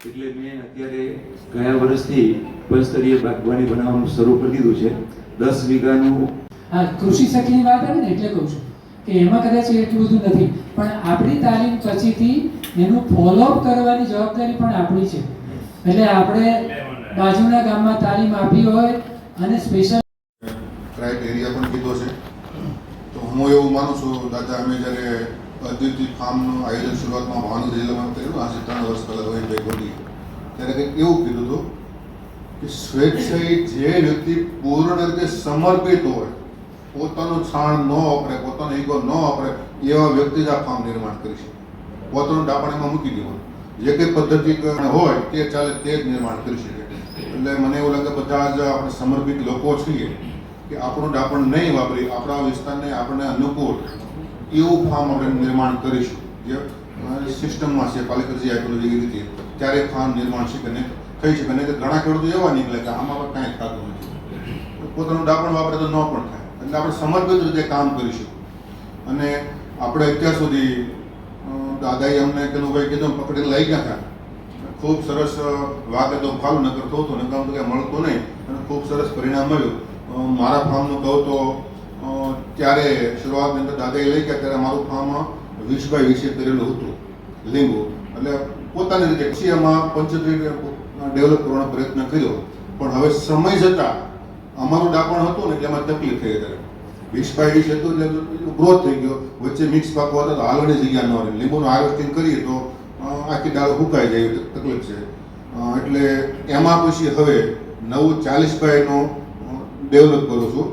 એટલે મેં અત્યારે ગયા વર્ષથી પંચસ્તરીય બાગવાની બનાવવાનું શરૂ કરી દીધું છે. દસ વીઘાનું હા કૃષિ સખીની વાત આવી ને એટલે કહું છું કે એમાં કદાચ એટલું બધું નથી પણ આપણી તાલીમ પછીથી એનું ફોલોઅપ કરવાની જવાબદારી પણ આપણી છે. એટલે આપણે બાજુના ગામમાં તાલીમ આપી હોય અને સ્પેશિયલ ક્રાઇટેરિયા પણ કીધો છે. તો હું એવું માનું છું દાદા અમે જ્યારે અદ્વિતીય ફાર્મનું આયોજન શરૂઆતમાં ભાવનગર જિલ્લામાં કર્યું આજે ત્રણ વર્ષ પહેલાં રોહિતભાઈ બોલી ત્યારે કંઈક એવું કીધું હતું કે સ્વેચ્છાએ જે વ્યક્તિ પૂર્ણ રીતે સમર્પિત હોય, પોતાનું છાણ ન વાપરે, પોતાનો ઈગો ન વાપરે, એવા વ્યક્તિ જ આ ફાર્મ નિર્માણ કરી શકે. પોતાનું ડાપણ એમાં મૂકી દેવાનું. જે કંઈ પદ્ધતિ હોય, તે ચાલે તે જ નિર્માણ કરી શકે. એટલે મને એવું લાગે બધા જ આપણે સમર્પિત લોકો છીએ કે આપણું ડાપણ નહીં વાપરી, આપણા વિસ્તારને આપણને અનુકૂળ એવું ફાર્મ આપણે નિર્માણ કરીશું. જે સિસ્ટમમાં છે, પાલિકા આપેલું છે રીતે ત્યારે ફાર્મ નિર્માણ છે કે થઈ શકે નહીં ઘણા ખેડૂતો એવા નીકળે કે આમાં કાંઈ થતું નથી. પોતાનું ડાપણ વાપરે તો ન પણ થાય. એટલે આપણે સમર્પિત રીતે કામ કરીશું. અને આપણે અત્યાર સુધી દાદાએ અમને પેલું ભાઈ કીધું પકડી લઈ ગયા હતા. ખૂબ સરસ વાગે તો ફાલું નગર થતો નકામ તો કંઈ મળતો નહીં. અને ખૂબ સરસ પરિણામ મળ્યું. મારા ફાર્મનું કહું તો ત્યારે શરૂઆતની અંદર દાદાએ લઈ ગયા, ત્યારે મારું ફાર્મ બાય વીસે કરેલું હતું, લીંબુ. એટલે પોતાની રીતે પછી એમાં પંચોતેર ડેવલપ કરવાનો પ્રયત્ન કર્યો. પણ હવે સમય જતાં અમારું ડાપણ હતું ને એમાં તકલીફ થઈ ત્યારે વીસ બાય વીસ હતું એટલે ગ્રોથ થઈ ગયો. વચ્ચે મિક્સ પાકો હતા, તો હાલવાની જગ્યા ન રહે. લીંબુનું હાર્વેસ્ટિંગ કરીએ તો આખી ડાળો હુકાઈ જાય તકલીફ છે. એટલે એમાં પછી હવે નવું ચાલીસ બાયનો ડેવલપ કરું છું.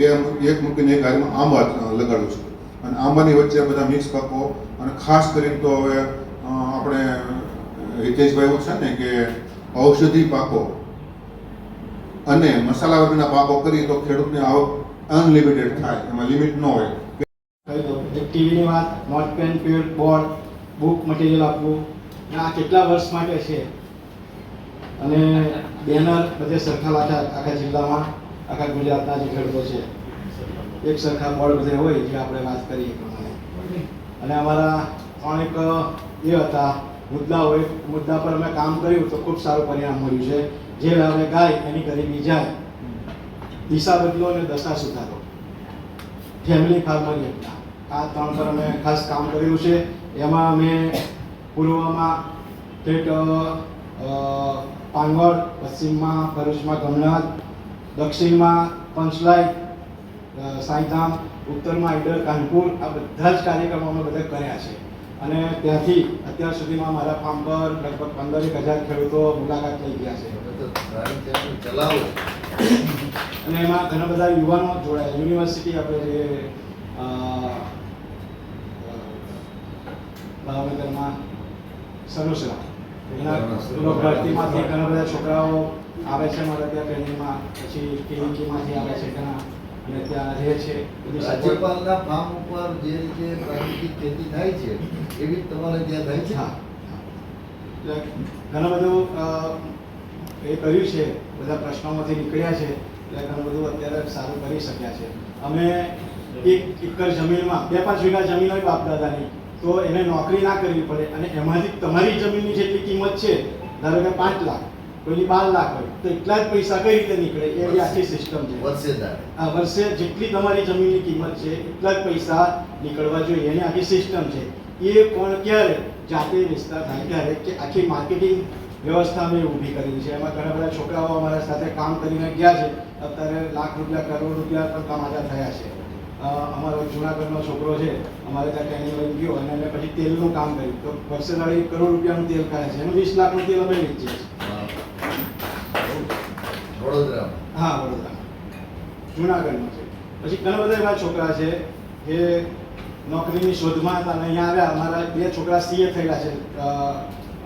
બે એક મૂકીને એક હારીમાં આંબા લગાડું છું. અને આંબાની વચ્ચે બધા મિક્સ પાકો અને ખાસ કરીને તો હવે આપણે હિતેશભાઈ છે ને કે ઔષધિ પાકો અને મસાલા વર્ગના પાકો કરીએ તો ખેડૂતની આવક અનલિમિટેડ થાય, એમાં લિમિટ ન હોય. એક ટીવીની વાત, note pen pure board, book material આપવું આ કેટલા વર્ષ માટે છે? અને બેનર, બધે સરખા લાખા આખા જિલ્લામાં આખા ગુજરાતના જે ખેડૂતો છે, એક સરખા બોર્ડ બધે હોય જે આપણે વાત કરીએ પ્રમાણે. અને અમારા ત્રણેક એ હતા મુદ્દા હોય મુદ્દા પર અમે કામ કર્યું તો ખૂબ સારું પરિણામ મળ્યું છે. જે અમે ગાય, એની ગરીબી જાય. દિશા બદલો અને દશા સુધારો. ફેમિલી ફાર્મરની એકતા આ ત્રણ પર અમે ખાસ કામ કર્યું છે. એમાં અમે પૂર્વમાં ઠેઠ પાંગળ, પશ્ચિમમાં ભરૂચમાં ગમનાથ દક્ષિણમાં પંચલાઈ સાંઈધામ ઉત્તરમાં ઈડર કાનપુર આ બધા જ કાર્યક્રમો અમે બધા કર્યા છે. અને ત્યાંથી અત્યાર સુધીમાં મારા ફાર્મ પર લગભગ પંદર એક હજાર ખેડૂતો મુલાકાત લઈ ગયા છે. અને એમાં ઘણા બધા યુવાનો જોડાયા. યુનિવર્સિટી આપણે જે ભાવનગરમાં સરોસરા. એના ભરતીમાંથી ઘણા બધા છોકરાઓ આવે છે અમારે ત્યાં ટ્રેનિંગમાં પછી કેવીકેમાંથી આવે છે ઘણા અને ત્યાં રહે છે રાજ્યપાલના ફાર્મ ઉપર જે રીતે પ્રાકૃતિક ખેતી થાય છે એવી તમારે ત્યાં થાય છે? હા ઘણું બધું એ કર્યું છે બધા પ્રશ્નોમાંથી નીકળ્યા છે એટલે ઘણું બધું અત્યારે સારું કરી શક્યા છે. અમે એક એકર જમીનમાં બે પાંચ વીઘા જમીન હોય બાપ દાદાની તો એને નોકરી ના કરવી પડે અને એમાંથી તમારી જમીનની જેટલી કિંમત છે ધારો કે પાંચ લાખ કોઈની બાર લાખ હોય. તો એટલા જ પૈસા કઈ રીતે નીકળે? એવી આખી સિસ્ટમ છે. વર્ષે આ વર્ષે જેટલી તમારી જમીનની કિંમત છે એટલા જ પૈસા નીકળવા જોઈએ. એની આખી સિસ્ટમ છે. એ પણ ક્યારે જાતે વિસ્તાર થાય? ત્યારે કે આખી માર્કેટિંગ વ્યવસ્થા અમે ઊભી કરી છે. એમાં ઘણા બધા છોકરાઓ અમારા સાથે કામ કરીને ગયા છે. અત્યારે લાખ રૂપિયા કરોડ રૂપિયા પણ કમાતા થયા છે. અમારો જુનાગઢનો છોકરો છે. અમારે ત્યાં ટ્રેનિંગ લઈને ગયો અને અમે પછી તેલનું કામ કર્યું. તો વર્ષે દાડે કરોડ રૂપિયાનું તેલ ખાય છે. એનું વીસ લાખનું તેલ અમે વેચીએ છીએ. વડોદરામાં. હા વડોદરા જુનાગઢમાં છે. પછી ઘણા બધા એવા છોકરા છે કે નોકરીની શોધમાં હતા અને અહીંયા આવ્યા. અમારા બે છોકરા સીએ થયેલા છે.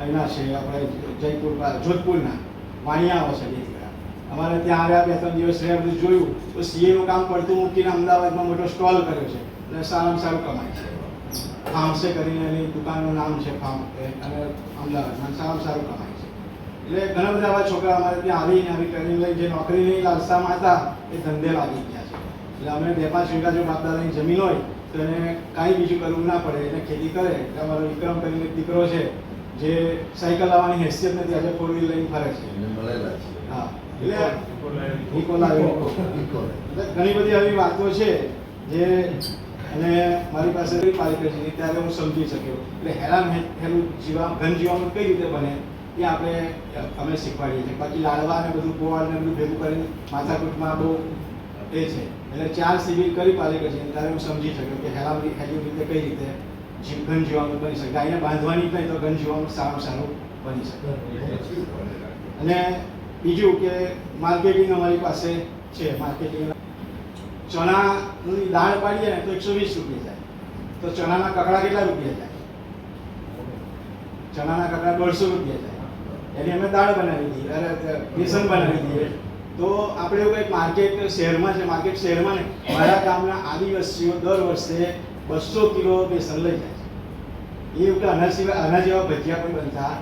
અહીંના છે, આપણે જયપુર જોધપુરના. વાણિયાઓ છે, બે અમારે ત્યાં આવ્યા બે ત્રણ દિવસ રહ્યા બધું જોયું. તો સીએનું કામ પડતું મૂકીને અમદાવાદમાં મોટો સ્ટોલ કર્યો છે. એટલે સારામાં સારું કમાય છે. ફાર્મસે કરીને એની દુકાનનું નામ છે ફાર્મ અને અમદાવાદમાં સારામાં સારું કમાય એટલે ઘણા બધા એવા છોકરા અમારે ત્યાં આવીને આવી ટ્રેનિંગ લઈ જે નોકરીની લાલસામાં હતા એ ધંધે લાગી ગયા છે. એટલે અમે બે પાંચ વીઘા જો બાપદાદાની જમીન હોય તો એને કાંઈ બીજું કરવું ના પડે એને ખેતી કરે. એટલે અમારો વિક્રમ કરીને દીકરો છે જે સાયકલ લાવવાની હેસિયત નથી આજે ફોર વ્હીલ લઈને ફરે છે. મળેલા છે. હા. એટલે ઘણી બધી આવી વાતો છે જે અને મારી પાસે પાલિકા છે ત્યારે હું સમજી શક્યો. એટલે હેરાન હેલું જીવા ઘન જીવાનું કઈ રીતે બને? એ આપણે અમે શીખવાડીએ છીએ. બાકી લાડવા ને બધું ગોળ ને બધું ભેગું કરીને માથાકૂટમાં બહુ એ છે. એટલે ચાર શિબિર કરી પાડે છે. ત્યારે હું સમજી શક્યો કે હેલાવી હેલી રીતે કઈ રીતે જીવ ઘન જીવાણું બની શકે. ગાયને બાંધવાની જ તો ઘન જીવાણું સારું સારું બની શકે. અને બીજું કે માર્કેટિંગ અમારી પાસે છે. માર્કેટિંગ ચણાની દાળ પાડીએ ને તો એકસો વીસ રૂપિયા જાય. તો ચણાના કકડા કેટલા રૂપિયા જાય? ચણાના કકડા દોઢસો રૂપિયા જાય. એની અમે દાળ બનાવી દઈએ અરે બેસન બનાવી દઈએ તો આપણે એવું કંઈક માર્કેટ શહેરમાં છે માર્કેટ શહેરમાં ને મારા ગામના આદિવાસીઓ દર વર્ષે બસો કિલો બેસન લઈ જાય છે. એ ઉપરાંત અનાજ સિવાય અનાજ જેવા ભજીયા પણ બનતા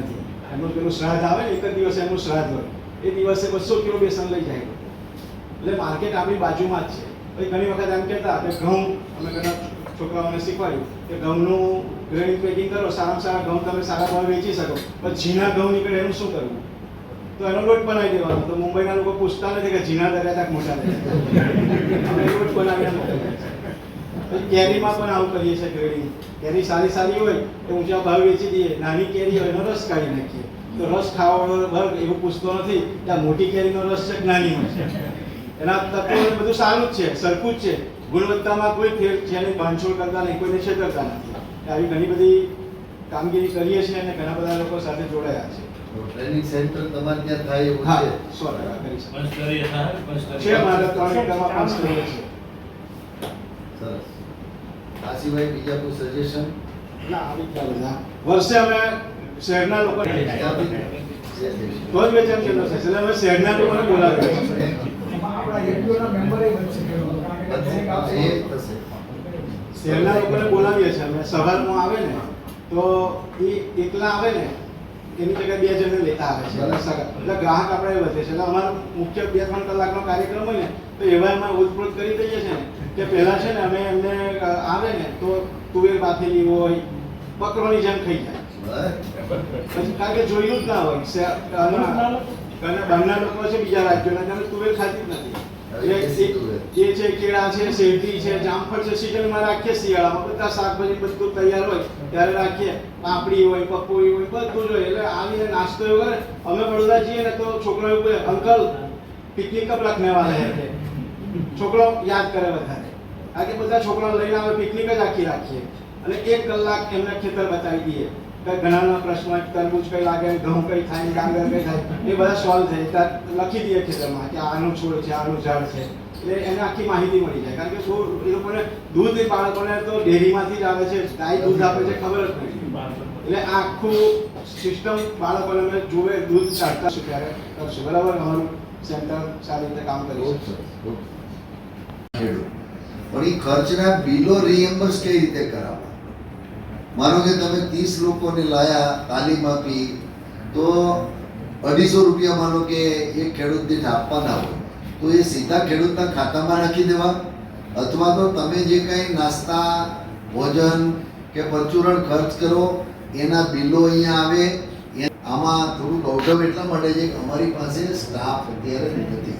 નથી. એમનું પેલું શ્રાદ્ધ આવે ને, એક જ દિવસે એમનું શ્રાદ્ધ હોય. એ દિવસે બસો કિલો બેસન લઈ જાય. એટલે માર્કેટ આપણી બાજુમાં જ છે. પછી ઘણી વખત એમ કહેતા કે ઘઉં, અમે ઘણા છોકરાઓને શીખવાડ્યું કે ઘઉંનું ગ્રેડિંગ પેકિંગ કરો, સારામાં સારા ઘઉં તમે સારા ભાવે વેચી શકો. પણ ઝીણા ઘઉં નીકળે એનું શું કરવું? તો એનો લોટ બનાવી દેવાનો. તો મુંબઈના લોકો પૂછતા નથી કે ઝીણા દરિયા તક મોટા લોટ બનાવીને કેરીમાં પણ આવું કરીએ છીએ ગ્રેડિંગ કેરી સારી સારી હોય તો ઊંચા ભાવ વેચી દઈએ. નાની કેરી હોય એનો રસ કાઢી નાખીએ. તો રસ ખાવાનો વર્ગ એવું પૂછતો નથી કે આ મોટી કેરીનો રસ છે નાની છે. એના તત્વો બધું સારું જ છે, સરખું જ છે. ગુણવત્તામાં કોઈ ફેર છે નહીં બાંધછોડ કરતા નહીં, કોઈને છેતરતા નથી. આવી ઘણી બધી કામગીરી કરીએ છીએ અને ઘણા બધા લોકો સાથે જોડાયા છે. ટ્રેનિંગ સેન્ટર તમારે ત્યાં થાય એવું હા સો ટકા કરી શકીએ. પંચકરી સાહેબ, પંચકરી. છે મારા ત્રણ એકરમાં પાંચ કરોડ છે. સરસ. આ સિવાય બીજા કોઈ સજેશન ના આવી જ બધા વર્ષે અમે શહેરના લોકો તો જ વેચાણ કેન્દ્ર છે. એટલે અમે શહેરના લોકોને બોલાવીએ છીએ. એ થશે શહેરના લોકોને બોલાવીએ છીએ. અમે સવારમાં આવે ને તો એ એકલા આવે ને એની જગ્યાએ બે જણને લેતા આવે છે. એટલે ગ્રાહક આપણે વધે છે. એટલે અમારો મુખ્ય બે ત્રણ કલાકનો કાર્યક્રમ હોય ને તો એવા એમાં ઉત્પ્રોત કરી દઈએ છે ને કે પહેલાં છે ને અમે એમને આવે ને તો તુવેર બાફેલી હોય બકરોની જેમ ખાઈ જાય. બસ. પછી કારણ કે જોયું જ ના હોય. અને બહારના લોકો છે બીજા રાજ્યોના તમે તુવેર ખાતી જ નથી. એ છે કેળા છે, શેરડી છે, જામફળ છે સિઝનમાં રાખીએ, શિયાળામાં બધા શાકભાજી બધું તૈયાર હોય, ત્યારે રાખીએ. પાપડી હોય, પકોડી હોય, બધું જ હોય. એટલે આવીને નાસ્તો એવો કરે. અમે વડોદરા જઈએ ને તો છોકરા એવું અંકલ પિકનિક કબ રખને વાળા હે? છોકરો યાદ કરે વધારે કારણ કે બધા છોકરાઓ લઈને આવે પિકનિક જ આખી રાખીએ. અને એક કલાક એમને ખેતર બતાવી દઈએ. ઘણાના પ્રશ્નો તરબૂચ કઈ લાગે ઘઉં કઈ થાય ડાંગર કઈ થાય એ બધા સોલ્વ થાય. ત્યાં લખી દઈએ ખેતરમાં કે આનું છોડ છે આનું ઝાડ છે. એટલે એને આખી માહિતી મળી જાય. કારણ કે શું એ લોકોને દૂધ એ બાળકોને તો ડેરીમાંથી જ આવે છે ગાય દૂધ આપે છે ખબર જ નથી. એટલે આખું સિસ્ટમ બાળકોને અમે જોવે દૂધ કાઢતા શું ત્યારે કરશું? બરાબર? અમારું સેન્ટર સારી રીતે કામ કરી ખૂબ શકશે સરસ, ખૂબ સરસ. પણ એ ખર્ચના બિલો રિએમ્બર્સ કઈ રીતે કરાવવા? માનો કે તમે ત્રીસ લોકોને લાયા તાલીમ આપી, તો અઢીસો રૂપિયા માનો કે એક ખેડૂત દીઠ આપવાના હોય, તો એ સીધા ખેડૂતના ખાતામાં રાખી દેવા? અથવા તો તમે જે કંઈ નાસ્તા, ભોજન કે પરચુરણ ખર્ચ કરો, એના બિલો અહીંયા આવે, એ- આમાં થોડું ગૌરવ એટલા માટે છે કે અમારી પાસે સ્ટાફ અત્યારે નથી.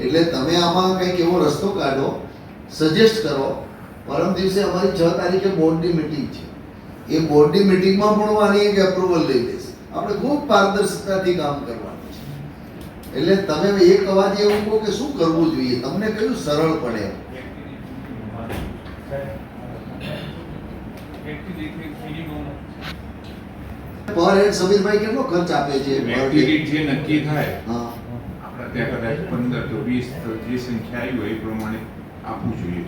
એટલે તમે આમાં કંઈક એવો રસ્તો કાઢો સજેસ્ટ કરો, પરમ દિવસે અમારી છ તારીખે બોર્ડની મિટિંગ છે. એ બોર્ડની મિટિંગમાં પણ હું આની એક એપ્રુવલ લઈ લઈશ આપણે ખૂબ પારદર્શકતાથી કામ કરવાનું છે. એટલે તમે એક અવાજે એવું કહો કે શું કરવું જોઈએ? તમને કયું સરળ પડે? એમ? પર હેડ સમીરભાઈ કેટલો ખર્ચ આપે છે? Per વ્યક્તિ day? દીઠ જે નક્કી થાય હા. આપણા ત્યાં કદાચ પંદર તો વીસ તો જે સંખ્યા આવી હોય એ પ્રમાણે આપવું જોઈએ.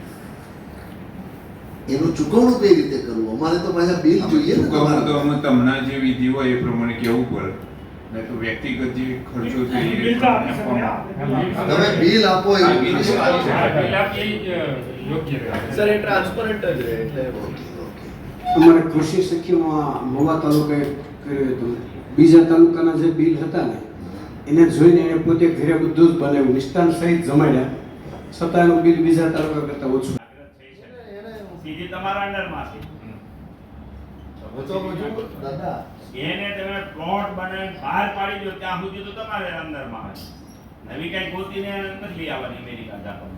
એનું ચૂકવણું કઈ રીતે કરવું? અમારે તો પાછા બિલ જોઈએ ને તો અમે તમને જે વિધિ હોય એ પ્રમાણે કેવું પડે? નહીં તો વ્યક્તિગત જે ખર્ચો છે એ તમે બિલ આપો રહે. સર એ ટ્રાન્સપરન્ટ જ રહે એટલે ઓકે, ઓકે. અમારે કૃષિ સખીમાં મવા તાલુકાએ કર્યું હતું. બીજા તાલુકાના જે બિલ હતા ને એને જોઈને એને પોતે ઘરે બધું જ બનાવ્યું. નિષ્ઠાન સહિત જમાડ્યા. છતાં એનું બિલ બીજા તાલુકા કરતાં ઓછું સીધી તમારા અંડરમાં છે એને તમે પ્લોટ બનાવીને બહાર પાડી દો ત્યાં સુધી તો તમારે અંદરમાં હોય નવી કઈ ગોતીને નથી લઈ આવવાની અમેરિકા જાપાન.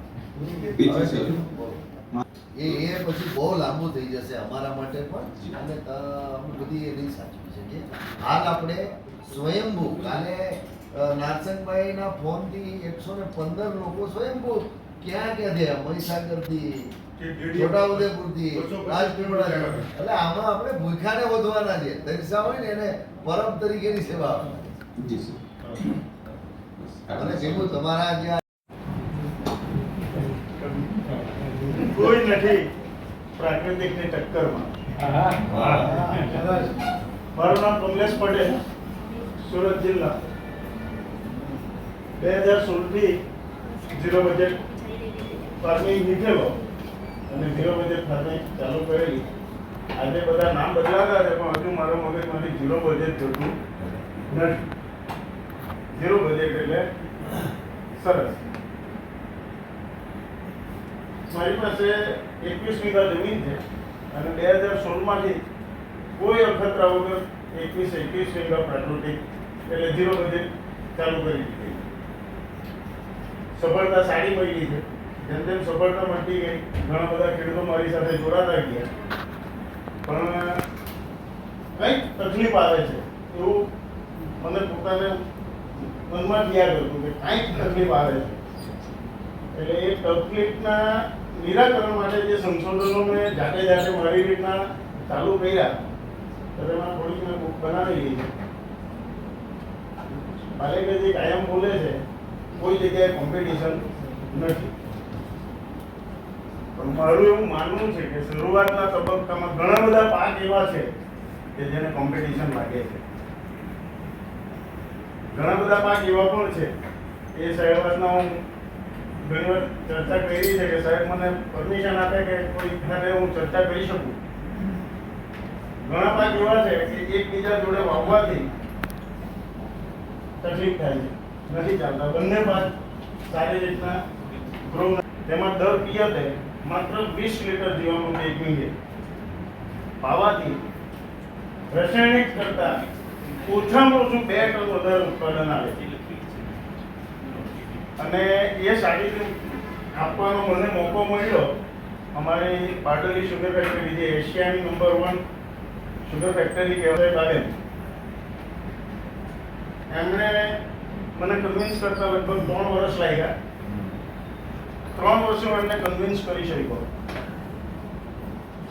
એ એ પછી બહુ લાંબુ થઈ જશે અમારા માટે પણ. અને અમે બધી એ નહીં સાચવી શકીએ હાલ આપણે સ્વયંભૂ કાલે નારસંગભાઈના ફોનથી એકસો ને પંદર લોકો સ્વયંભૂ ક્યાં ક્યાં થયા? મહીસાગરથી છોટાઉદેપુરથી રાજપીપળા એટલે આમાં આપણે ભૂખાને વધવાના છે. દર્શા હોય ને એને પરમ તરીકેની સેવા અને ભેગું તમારા જે કોઈ નથી. પ્રાકૃતિકની ટક્કરમાં. મારું નામ કમલેશ પટેલ સુરત જિલ્લા. બે હજાર સોળથી ઝીરો બજેટ ફાર્મિંગ નીકળેલો અને ઝીરો બજેટ ફાર્મિંગ ચાલુ કરેલી. આજે બધા નામ બદલાતા છે પણ હજુ મારો મગજમાંથી ઝીરો બજેટ જોતું નથી. ઝીરો બજેટ એટલે સરસ. મારી પાસે એકવીસ વીઘા જમીન છે, અને બે હજાર સોળમાંથી કોઈ અખતરા વગર એકવીસ એકવીસ વીઘા પ્રાકૃતિક, એટલે ઝીરો બજેટ ચાલુ કરી દીધી. સફળતા સારી મળી છે. જેમ જેમ સફળતા મળતી ગઈ. ઘણા બધા ખેડૂતો મારી સાથે જોડાતા ગયા. પણ, કંઈક તકલીફ આવે છે. એવું મને પોતાને મનમાં જ યાદ કે કાંઈક તકલીફ આવે છે. એટલે એ તકલીફના નિરાકરણ માટે જે સંશોધનો મેં જાતે જાતે મારી રીતના ચાલુ કર્યા તો તેમાં થોડીક મેં બુક બનાવેલી છે પાલેકરજી કાયમ બોલે છે, કોઈ જગ્યાએ કોમ્પિટિશન નથી. મારું એવું માનવું છે કે શરૂઆતના તબક્કામાં ઘણા બધા પાક એવા છે કે જેને કોમ્પિટિશન લાગે છે. ઘણા બધા પાક એવા પણ છે. એ શરૂઆતના હું ઘણી વાર ચર્ચા કરી છે કે સાહેબ મને પરમિશન આપે કે કોઈ સાથે હું ચર્ચા કરી શકું? ઘણા પાક એવા છે કે એકબીજા જોડે વાવવાથી તકલીફ થાય છે. નથી ચાલતા. બંને પાક સારી રીતના ગ્રો તેમાં દર પિયતે માત્ર વીસ લીટર જીવાણુ એક મીંડે. પાવાથી રાસાયણિક કરતા ઓછામાં ઓછું બે ટન વધારે ઉત્પાદન આવે અને એ સાડી આપવાનો મને મોકો મળ્યો. અમારી પાટલી સુગર ફેક્ટરી જે એશિયાની નંબર વન સુગર ફેક્ટરી કહેવાય બારે એમણે મને કન્વિન્સ કરતા લગભગ ત્રણ વર્ષ લાગ્યા. ત્રણ વર્ષમાં એમને કન્વિન્સ કરી શક્યો.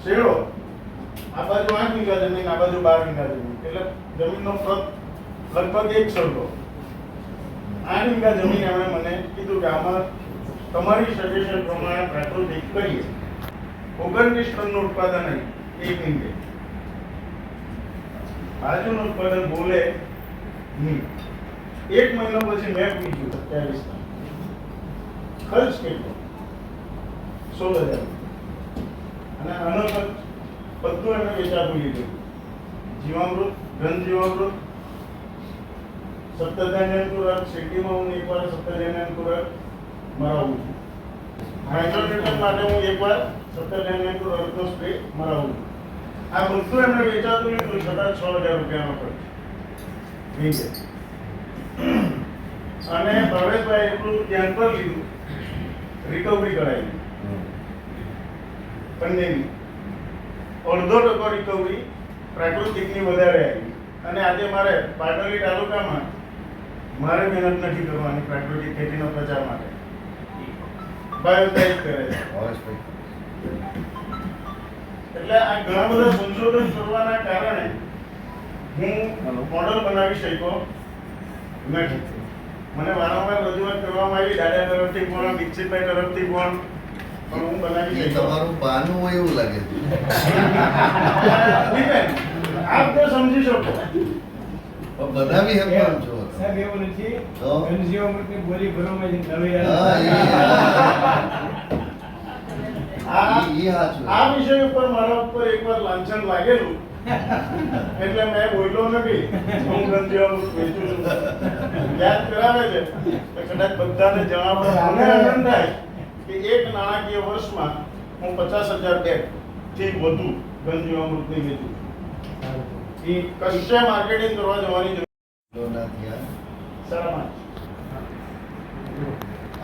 શેડો આ બાજુ આઠ વીઘા જમીન, આ બાજુ બાર વીઘા જમીન. એટલે જમીનનો ફરક લગભગ એક સરખો આઠ વીઘા જમીન એમણે મને કીધું કે આમાં તમારી સજેશન પ્રમાણે પ્રાકૃતિક કરીએ. ઓગણત્રીસ ટનનું ઉત્પાદન એક વીઘે. બાજુનું ઉત્પાદન બોલે નહીં એક મહિનો પછી મેં પૂછ્યું સત્યાવીસ ખર્ચ કેટલો સોળ હજાર. અને આનો ખર્ચ એમને વેચાતું લીધું. જીવામૃત ઘન જીવામૃત સપ્તધાન્ય ખોરાક શેરડીમાં હું એકવાર સપ્તધાન્ય ખોરાક મરાવું છું. હાઇડ્રોજન માટે હું એકવાર સપ્તધાન્ય ખોરાકનો સ્પ્રે મરાવું છું. આ બધું એમને વેચાતું લીધું, છતાં છ હજાર રૂપિયાનો ખર્ચ. વીઘે અને પ્રવેશભાઈ એટલું ધ્યાન પર લીધું રિકવરી કરાવી બંનેની અડધો ટકો રિકવરી પ્રાકૃતિકની વધારે આવી. અને આજે મારે પાટોલી તાલુકામાં મારે મહેનત નથી કરવાની પ્રાકૃતિક ખેતીનો પ્રચાર માટે. બાયોટાઇપ કરે છે. એટલે આ ઘણા બધા સંશોધન કરવાના કારણે હું મોડલ બનાવી શક્યો નથી. મને વારંવાર રજૂઆત કરવામાં આવી દાદા તરફથી પણ દીક્ષિતભાઈ તરફથી પણ પણ હું બનાવી તમારું પાનું હોય એવું લાગે. છે આપ તો સમજી શકો. બધા બનાવી શકવાનું છો સાહેબ એવું નથી. એનજીઓ ઘનજીવામૃતની બોલી ભરવામાં જે નવી. આ વિષય ઉપર મારા ઉપર એકવાર લાંછન લાગેલું એટલે મેં બોલ્યો નથી. હું ગંજીવામૃત વેચું છું. યાદ કરાવે છે? તો કદાચ બધાને જણાવવા મને આનંદ થાય કે એક નાણાકીય વર્ષમાં હું પચાસ હજાર બેગથી વધુ ગંજીવામૃતની વેચું છું. એ કશે માર્કેટિંગ કરવા જવાની જરૂર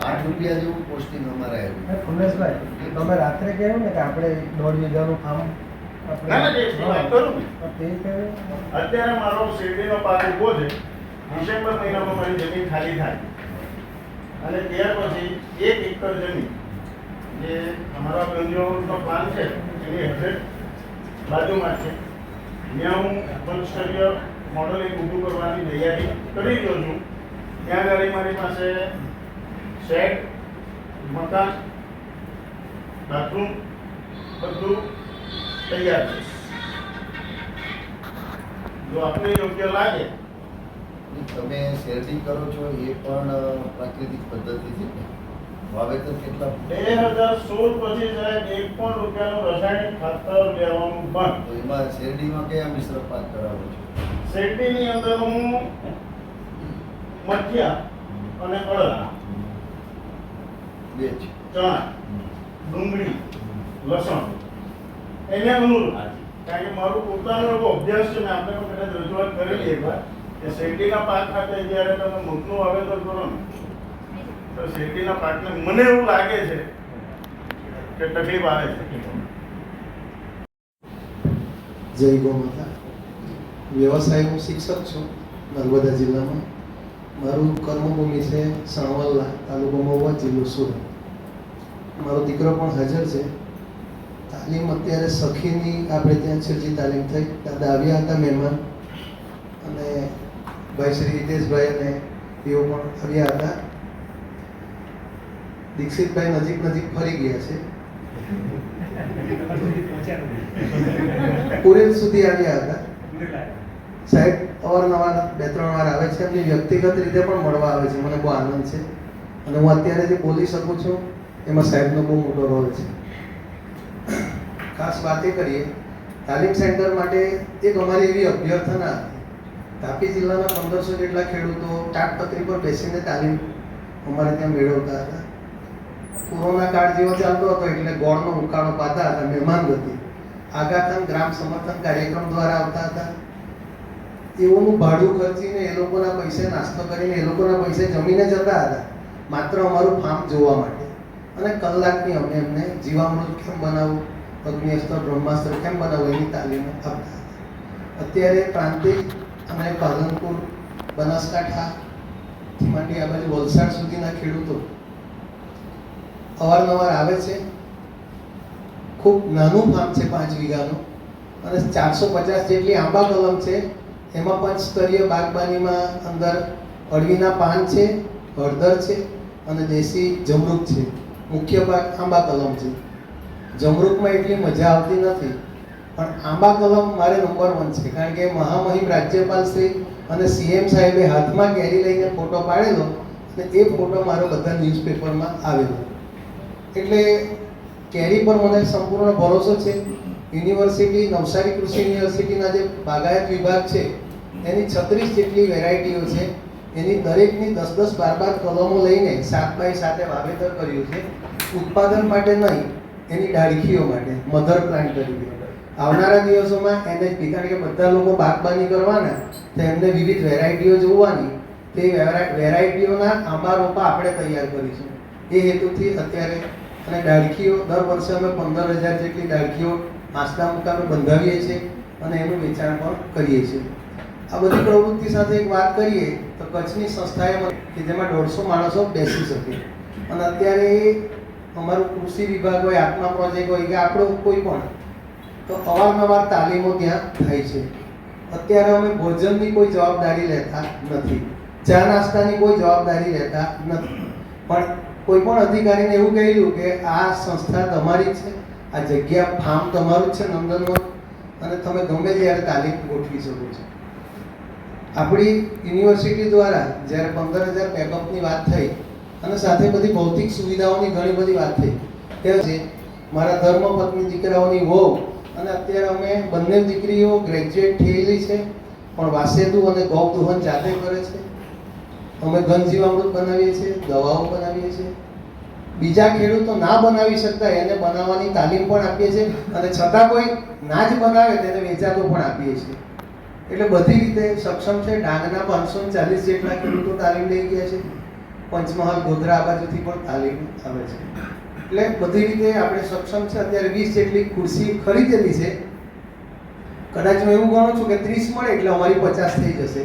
આઠ રૂપિયા જેવું પોસ્ટિંગ અમારે આવ્યું. ઉમેશભાઈ તમે રાત્રે કહ્યું ને કે આપણે દોઢ વીઘાનું ફાર્મ ના ના ટેક્સની વાત કરું ને. અત્યારે મારો શેરડીનો પાક ઊભો છે. ડિસેમ્બર મહિનામાં મારી જમીન ખાલી થાય. અને ત્યાર પછી એક એકર જમીન જે અમારા ગંજોનો પ્લાન છે એની એક્ઝેક્ટ બાજુમાં છે. ત્યાં હું પંચસ્તરીય મોડલ એક ઊભું કરવાની તૈયારી કરી રહ્યો છું. ત્યાં આગળ મારી પાસે શેડ મકાન બાથરૂમ બધું તૈયાર થઈશ. જો આપને યોગ્ય લાગે તમે શેરડી કરો છો એ પણ પ્રાકૃતિક પદ્ધતિથી ને? વાવેતર કેટલા બે હજાર સોળ પછી સાહેબ એક પણ રૂપિયાનું રાસાયણિક ખાતર લેવાનું બંધ. તો એમાં શેરડીમાં કયા મિશ્ર પાક કરાવો છો? શેરડીની અંદર હું મઠિયા અને અડદા બે ચણા ડુંગળી લસણ એને અનુરૂપ કારણ કે મારું પોતાનો એવો અભ્યાસ છે મેં આપણે પણ કદાચ રજૂઆત કરેલી એકવાર કે શેરડીના પાક ખાતે જ્યારે તમે મગનું વાવેતર કરો ને, તો શેરડીના પાકને મને એવું લાગે છે કે તકલીફ આવે છે. જય ગૌમાતા વ્યવસાય હું શિક્ષક છું નર્મદા જિલ્લામાં. મારું કર્મભૂમિ છે સણવલ્લા તાલુકો મહુવા જિલ્લો સુરત. મારો દીકરો પણ હાજર છે. તાલીમ અત્યારે સખીની આપણે ત્યાં છેલ્લી તાલીમ થઈ. દાદા આવ્યા હતા મહેમાન. અને ભાઈ શ્રી હિતેશભાઈ અને તેઓ પણ આવ્યા હતા. દીક્ષિતભાઈ નજીક નજીક ફરી ગયા છે. પુરેલ સુધી આવ્યા હતા. સાહેબ, અવારનવાર બે, ત્રણ વાર આવે છે. એમની વ્યક્તિગત રીતે પણ મળવા આવે છે. મને બહુ આનંદ છે. અને હું અત્યારે જે બોલી શકું છું, એમાં સાહેબનો બહુ મોટો રોલ છે. ખાસ વાતે કરીએ, તાલીમ સેન્ટર માટે એક અમારી એવી અભ્યર્થના હતી. તાપી જિલ્લાના પંદરસો જેટલા ખેડૂતો તાટપત્રી પર બેસીને તાલીમ અમારે ત્યાં મેળવતા હતા. કોરોના કાળ જેવો ચાલતો હતો એટલે ગોળનો ઉકાળો પાતા હતા, મહેમાન ગતિ. આગાથન ગ્રામ સમર્થન કાર્યક્રમ દ્વારા આવતા હતા. તેઓનું ભાડું ખર્ચીને એ લોકોના પૈસે નાસ્તો કરીને એ લોકોના પૈસે જમીને જતા હતા, માત્ર અમારું ફાર્મ જોવા માટે. અને કલાકની અમે એમને જીવામૃત કેમ બનાવવું અગ્નિઅસ્ત્ર બ્રહ્માસ્ત્ર કેમ બનાવવું એની તાલીમ આપતા હતા. અત્યારે પ્રાંતિક અને પાલનપુર બનાસકાંઠાથી માંડી આ બાજુ વલસાડ સુધીના ખેડૂતો અવારનવાર આવે છે. ખૂબ નાનું ફાર્મ છે પાંચ વીઘાનું અને ચારસો પચાસ જેટલી આંબા કલમ છે. એમાં પંચસ્તરીય બાગબાનીમાં અંદર અળવીના પાન છે, હળદર છે અને દેશી જમરૂક છે. મુખ્ય પાક આંબા કલમ છે. જમરૂકમાં એટલી મજા આવતી નથી, પણ આંબા કલમ મારે નંબર વન છે. કારણ કે મહામહિમ રાજ્યપાલ શ્રી અને સીએમ સાહેબે હાથમાં કેરી લઈને ફોટો પાડેલો અને એ ફોટો મારો બધા ન્યૂઝપેપરમાં આવેલો. એટલે કેરી પર મને સંપૂર્ણ ભરોસો છે. યુનિવર્સિટી નવસારી કૃષિ યુનિવર્સિટીના જે બાગાયત વિભાગ છે, એની છત્રીસ જેટલી વેરાયટીઓ છે. એની દરેકની દસ દસ બાર બાર કલમો લઈને સાત બાય સાતે વાવેતર કર્યું છે. ઉત્પાદન માટે નહીં એની ડાળખીઓ માટે મધર પ્લાન્ટ તરીકે. આવનારા દિવસોમાં એનએચપી કારણ કે બધા લોકો બાગબાની કરવાના, તો એમને વિવિધ વેરાયટીઓ જોવાની, તે વેરાયટીઓના આંબા રોપા આપણે તૈયાર કરીશું. એ હેતુથી અત્યારે અને ડાળખીઓ દર વર્ષે અમે પંદર હજાર જેટલી ડાળખીઓ આંસકા મુકામે બંધાવીએ છીએ અને એનું વેચાણ પણ કરીએ છીએ. આ બધી પ્રવૃત્તિ સાથે એક વાત કરીએ, તો કચ્છની સંસ્થાએ કે જેમાં દોઢસો માણસો બેસી શકે. અને અત્યારે અમારું કૃષિ વિભાગ હોય, આત્મા પ્રોજેક્ટ હોય કે આપણો કોઈ પણ, તો અવારનવાર તાલીમો ત્યાં થાય છે. અત્યારે અમે ભોજનની કોઈ જવાબદારી લેતા નથી. ચા નાસ્તાની કોઈ જવાબદારી લેતા નથી. પણ કોઈ પણ અધિકારીને એવું કહેલું કે આ સંસ્થા તમારી છે, આ જગ્યા ફાર્મ તમારું છે નંદનવન, અને તમે ગમે ત્યારે તાલીમ ગોઠવી શકો છો. આપણી યુનિવર્સિટી દ્વારા જ્યારે પંદર હજાર પેકઅપની વાત થઈ અને સાથે બધી ભૌતિક સુવિધાઓની ઘણી બધી વાત થઈ. છે મારા ધર્મપત્ની દીકરાઓની વહુ, અને અત્યારે અમે બંને દીકરીઓ ગ્રેજ્યુએટ થયેલી છે, પણ વાસેદુ અને ગૌદોહન જાતે કરે છે. અમે ઘન જીવામૃત બનાવીએ છીએ, દવાઓ બનાવીએ છીએ. બીજા ખેડૂતો ના બનાવી શકતા, એને બનાવવાની તાલીમ પણ આપીએ છીએ, અને છતાં કોઈ ના જ બનાવે, તેને વેચાતો પણ આપીએ છીએ. એટલે બધી રીતે સક્ષમ છે, ડાંગના પાંચસો ચાલીસ જેટલા ખેડૂતો તાલીમ લઈ ગયા છે. પંચમહાલ ગોધરા આ બાજુથી પણ તાલીમ આવે છે. એટલે બધી રીતે આપણે સક્ષમ છે. અત્યારે વીસ જેટલી ખુરશી ખરીદેલી છે. કદાચ હું એવું ગણું છું કે ત્રીસ મળે એટલે અમારી પચાસ થઈ જશે.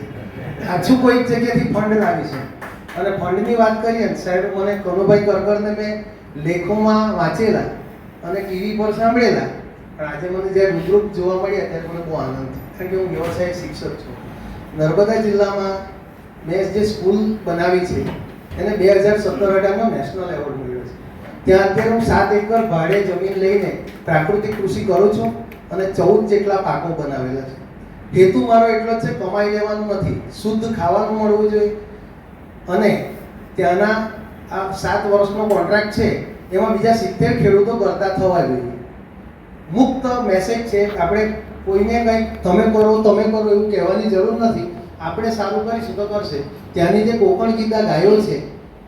પાછું કોઈક જગ્યાથી ફંડ લાવી છે. અને ફંડની વાત કરીએ ને, સાહેબ, મને કનુભાઈ કરકરને મેં લેખોમાં વાંચેલા અને ટીવી પર સાંભળેલા. પણ આજે મને જ્યારે રૂબરૂપ જોવા મળ્યા, ત્યારે મને બહુ આનંદ થયો. કારણ કે હું વ્યવસાય શિક્ષક છું. નર્મદા જિલ્લામાં મેં જે સ્કૂલ બનાવી છે એને બે હજાર સત્તર અઢારમાં નેશનલ એવોર્ડ મળ્યો છે. ત્યાં અત્યારે હું સાત એકર ભાડે જમીન લઈને પ્રાકૃતિક કૃષિ કરું છું અને ચૌદ જેટલા પાકો બનાવેલા છે. હેતુ મારો એટલો જ છે, કમાઈ લેવાનું નથી, શુદ્ધ ખાવાનું મળવું જોઈએ. અને ત્યાંના આ સાત વર્ષનો કોન્ટ્રાક્ટ છે, એમાં બીજા સિત્તેર ખેડૂતો કરતા થવા જોઈએ. મુક્ત મેસેજ છે, આપણે કોઈને કંઈક તમે કરો તમે કરો એવું કહેવાની જરૂર નથી. આપણે સારું કરીશું તો કરશે ત્યાંની જે કોકણ ગીતા ગાયો છે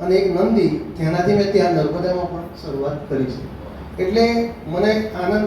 અને એક નંદી, તેનાથી મેં ત્યાં નર્મદામાં પણ શરૂઆત કરી છે. એટલે મને આનંદ